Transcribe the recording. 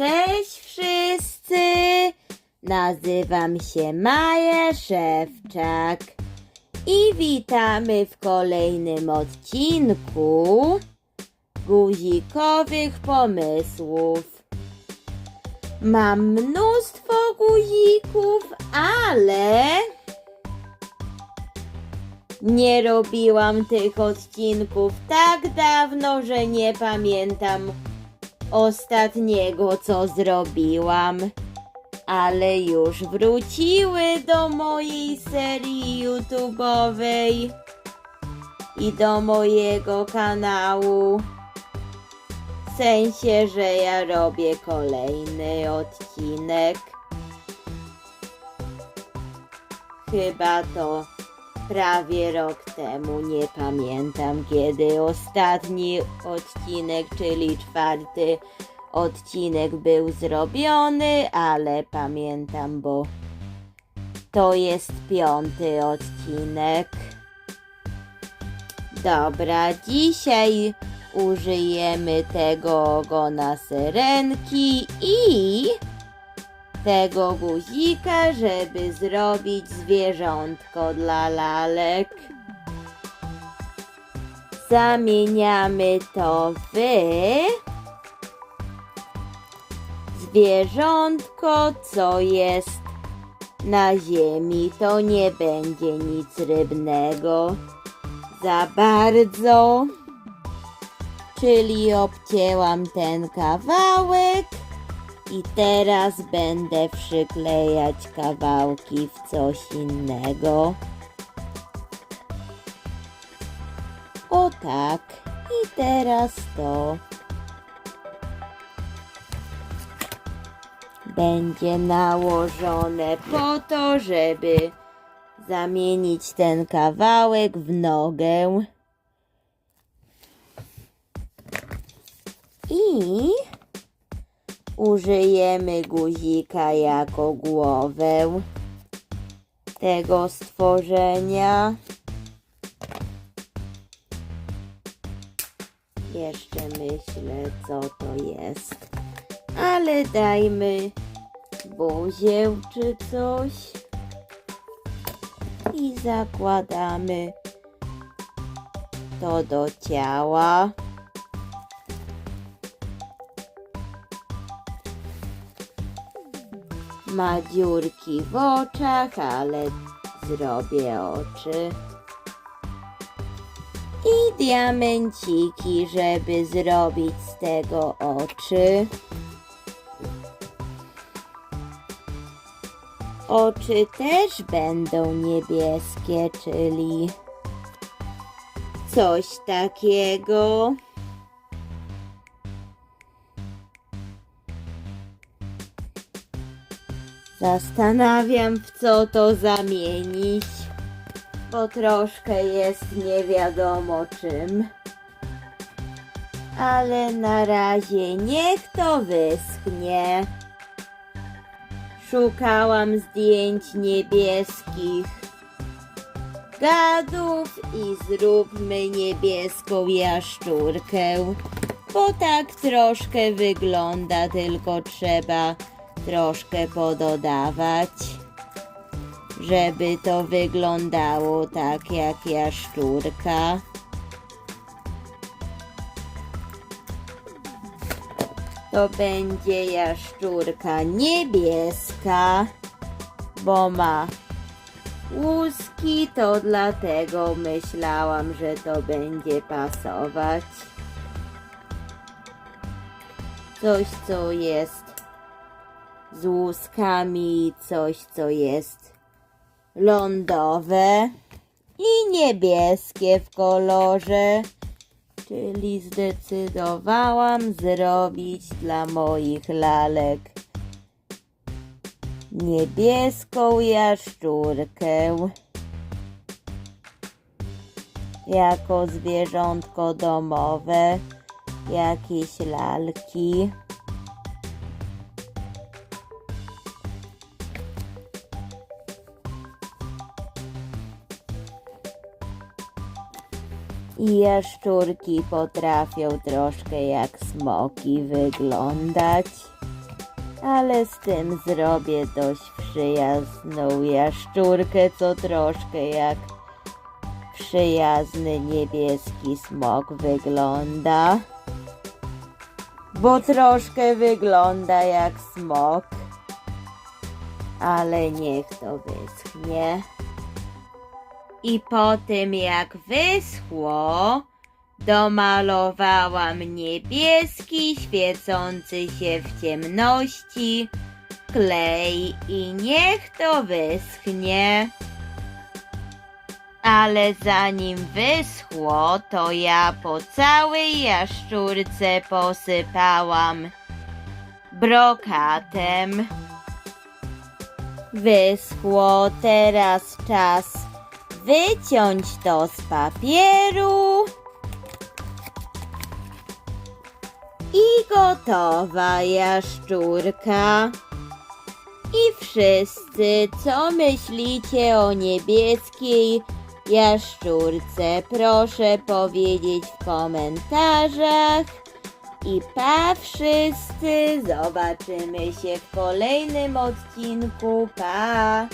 Cześć wszyscy! Nazywam się Maja Szewczak i witamy w kolejnym odcinku guzikowych pomysłów. Mam mnóstwo guzików, ale nie robiłam tych odcinków tak dawno, że nie pamiętam ostatniego, co zrobiłam. Ale już wróciły do mojej serii YouTube'owej i do mojego kanału. W sensie, że ja robię kolejny odcinek. Chyba to prawie rok temu, nie pamiętam kiedy ostatni odcinek, czyli czwarty odcinek był zrobiony, ale pamiętam, bo to jest piąty odcinek. Dobra, dzisiaj użyjemy tego ogona syrenki i tego guzika, żeby zrobić zwierzątko dla lalek. Zamieniamy to w zwierzątko, co jest na ziemi. To nie będzie nic rybnego za bardzo. Czyli obcięłam ten kawałek. I teraz będę przyklejać kawałki w coś innego. O tak. I teraz to. Będzie nałożone po to, żeby zamienić ten kawałek w nogę. I użyjemy guzika jako głowę tego stworzenia. Jeszcze myślę, co to jest. Ale dajmy buzię czy coś. I zakładamy to do ciała. Ma dziurki w oczach, ale zrobię oczy. I diamenciki, żeby zrobić z tego oczy. Oczy też będą niebieskie, czyli coś takiego. Zastanawiam, w co to zamienić, bo troszkę jest nie wiadomo czym. Ale na razie niech to wyschnie. Szukałam zdjęć niebieskich gadów i zróbmy niebieską jaszczurkę, bo tak troszkę wygląda, tylko trzeba troszkę pododawać, żeby to wyglądało tak jak jaszczurka. To będzie jaszczurka niebieska, bo ma łuski, to dlatego myślałam, że to będzie pasować. Coś, co jest z łuskami, coś, co jest lądowe i niebieskie w kolorze. Czyli zdecydowałam zrobić dla moich lalek niebieską jaszczurkę jako zwierzątko domowe, jakieś lalki. I jaszczurki potrafią troszkę jak smoki wyglądać. ale z tym zrobię dość przyjazną jaszczurkę, co troszkę jak przyjazny niebieski smok wygląda. Bo troszkę wygląda jak smok. Ale niech to wyschnie. I po tym jak wyschło, domalowałam niebieski, świecący się w ciemności klej i niech to wyschnie. Ale zanim wyschło, to ja po całej jaszczurce posypałam brokatem. Wyschło, teraz czas wyciąć to z papieru. I gotowa jaszczurka. I wszyscy, co myślicie o niebieskiej jaszczurce, proszę powiedzieć w komentarzach. I pa wszyscy, zobaczymy się w kolejnym odcinku. Pa!